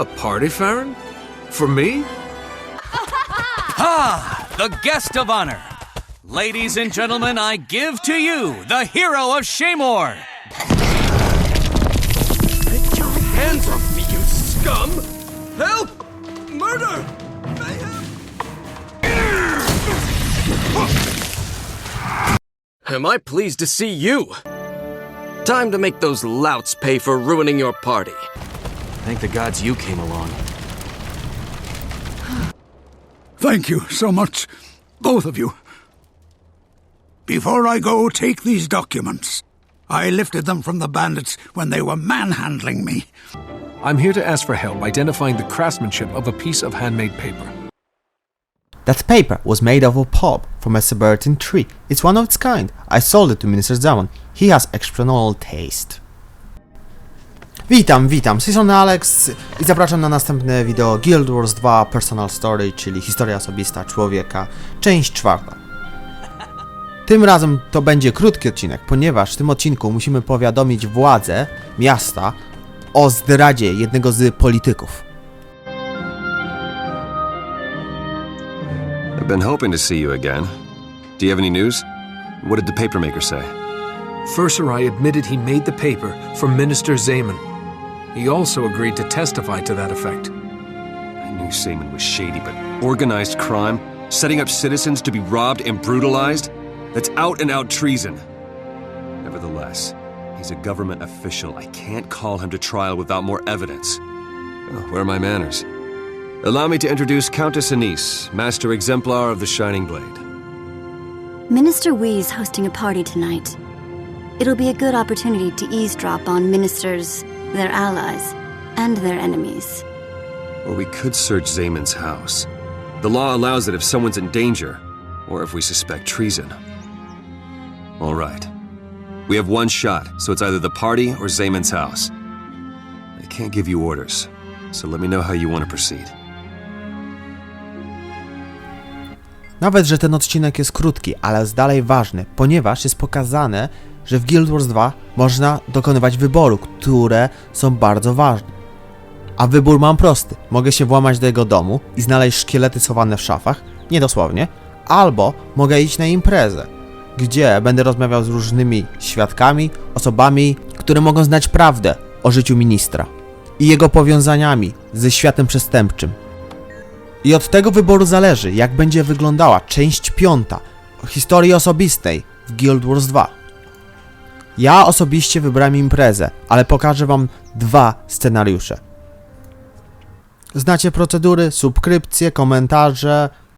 A party, Farron? For me? Ah, the guest of honor. Ladies and gentlemen, I give to you the hero of Shamor. Get your hands off me, you scum! Help! Murder! Mayhem! Am I pleased to see you? Time to make those louts pay for ruining your party. Thank the gods you came along. Thank you so much, both of you. Before I go, take these documents. I lifted them from the bandits when they were manhandling me. I'm here to ask for help identifying the craftsmanship of a piece of handmade paper. That paper was made of a pulp from a Sibertin tree. It's one of its kind. I sold it to Minister Zaman. He has exceptional taste. Witam, witam, z tej strony Alex i zapraszam na następne wideo Guild Wars 2 Personal Story, czyli historia osobista człowieka, część czwarta. Tym razem to będzie krótki odcinek, ponieważ w tym odcinku musimy powiadomić władze miasta o zdradzie jednego z polityków. I've been hoping to see you again. Do you have any news? What did the papermaker say? Furserai admitted he made the paper for Minister Zaman. He also agreed to testify to that effect. I knew Seaman was shady, but organized crime? Setting up citizens to be robbed and brutalized? That's out and out treason. Nevertheless, he's a government official. I can't call him to trial without more evidence. Oh, where are my manners? Allow me to introduce Countess Anise, Master Exemplar of the Shining Blade. Minister Wee's hosting a party tonight. It'll be a good opportunity to eavesdrop on ministers, their allies, and their enemies. Or we could search Zaman's house. The law allows it if someone's in danger, or if we suspect treason. All right. We have one shot, so it's either the party or Zaman's house. I can't give you orders, so let me know how you want to proceed. Nawet, że ten odcinek jest krótki, ale jest dalej ważny, ponieważ jest pokazane, że w Guild Wars 2 można dokonywać wyboru, które są bardzo ważne. A wybór mam prosty. Mogę się włamać do jego domu i znaleźć szkielety schowane w szafach, nie dosłownie, albo mogę iść na imprezę, gdzie będę rozmawiał z różnymi świadkami, osobami, które mogą znać prawdę o życiu ministra i jego powiązaniami ze światem przestępczym. I od tego wyboru zależy, jak będzie wyglądała część piąta historii osobistej w Guild Wars 2. Ja osobiście wybrałem imprezę, ale pokażę wam dwa scenariusze. Znacie procedury, subskrypcje, komentarze,